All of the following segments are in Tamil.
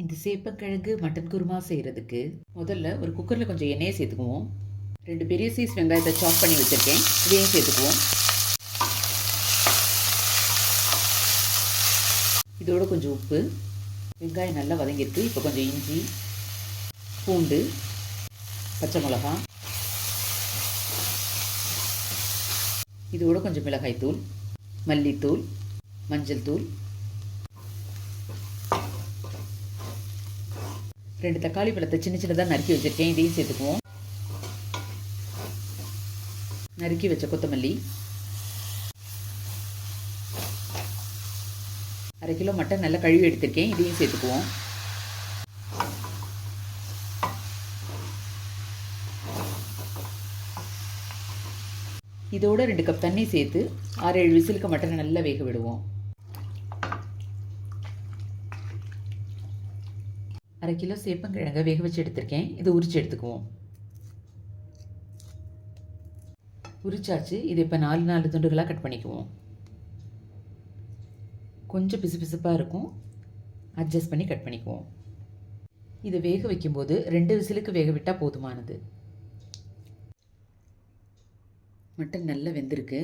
இந்த சேப்பக்கிழங்கு மட்டன் குருமா செய்கிறதுக்கு முதல்ல ஒரு குக்கரில் கொஞ்சம் எண்ணெயை சேர்த்துக்குவோம். ரெண்டு பெரிய சைஸ் வெங்காயத்தை சாப் பண்ணி வச்சுருக்கேன். இதையும் சேர்த்துக்குவோம். இதோட கொஞ்சம் உப்பு வெங்காயம் நல்லா வதங்கியிருக்கு. இப்போ கொஞ்சம் இஞ்சி பூண்டு பச்சை மிளகா இதோட கொஞ்சம் மிளகாய்த்தூள் மல்லித்தூள் மஞ்சள் தூள் ரெண்டு தக்காளி பழத்தை சின்ன சின்னதாக நறுக்கி வச்சுருக்கேன். இதையும் சேர்த்துக்குவோம். நறுக்கி வச்ச கொத்தமல்லி. அரை கிலோ மட்டன் நல்லா கழுவி எடுத்திருக்கேன். இதையும் சேர்த்துக்குவோம். இதோட ரெண்டு கப் தண்ணி சேர்த்து ஆறு ஏழு விசிலுக்கு மட்டனை நல்லா வேக விடுவோம். அரை கிலோ சேப்பங்கிழங்க வேக வச்சு எடுத்திருக்கேன். இதை உரிச்சு எடுத்துக்குவோம். உரிச்சாச்சு. இது இப்போ நாலு நாலு துண்டுகளாக கட் பண்ணிக்குவோம். கொஞ்சம் பிசுபிசுப்பாக இருக்கும். அட்ஜஸ்ட் பண்ணி கட் பண்ணிக்குவோம். இதை வேக வைக்கும்போது ரெண்டு விசிலுக்கு வேக விட்டால் போதுமானது. மட்டன் நல்லா வெந்திருக்கு.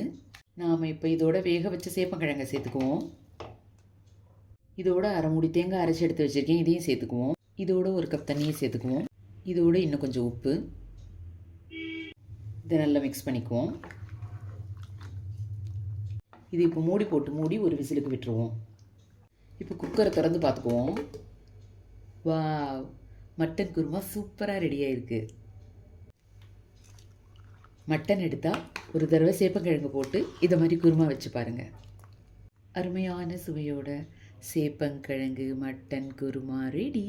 நாம் இப்போ இதோட வேக வச்ச சேப்பங்கிழங்க சேர்த்துக்குவோம். இதோட அரை மூடி தேங்காய் அரைச்சி எடுத்து வச்சுருக்கேன். இதையும் சேர்த்துக்குவோம். இதோட ஒரு கப் தண்ணியை சேர்த்துக்குவோம். இதோட இன்னும் கொஞ்சம் உப்பு. இதை நல்லா மிக்ஸ் பண்ணிக்குவோம். இது இப்போ மூடி போட்டு மூடி ஒரு விசிலுக்கு விட்டுருவோம். இப்போ குக்கரை திறந்து பார்த்துக்குவோம். வா மட்டன் குருமா சூப்பராக ரெடி ஆயிருக்கு. மட்டன் எடுத்தால் ஒரு தடவை சேப்பங்கிழங்கு போட்டு இதை மாதிரி குருமா வச்சு பாருங்கள் அருமையான சுவையோட சேப்பங்கிழங்கு மட்டன் குருமா ரெடி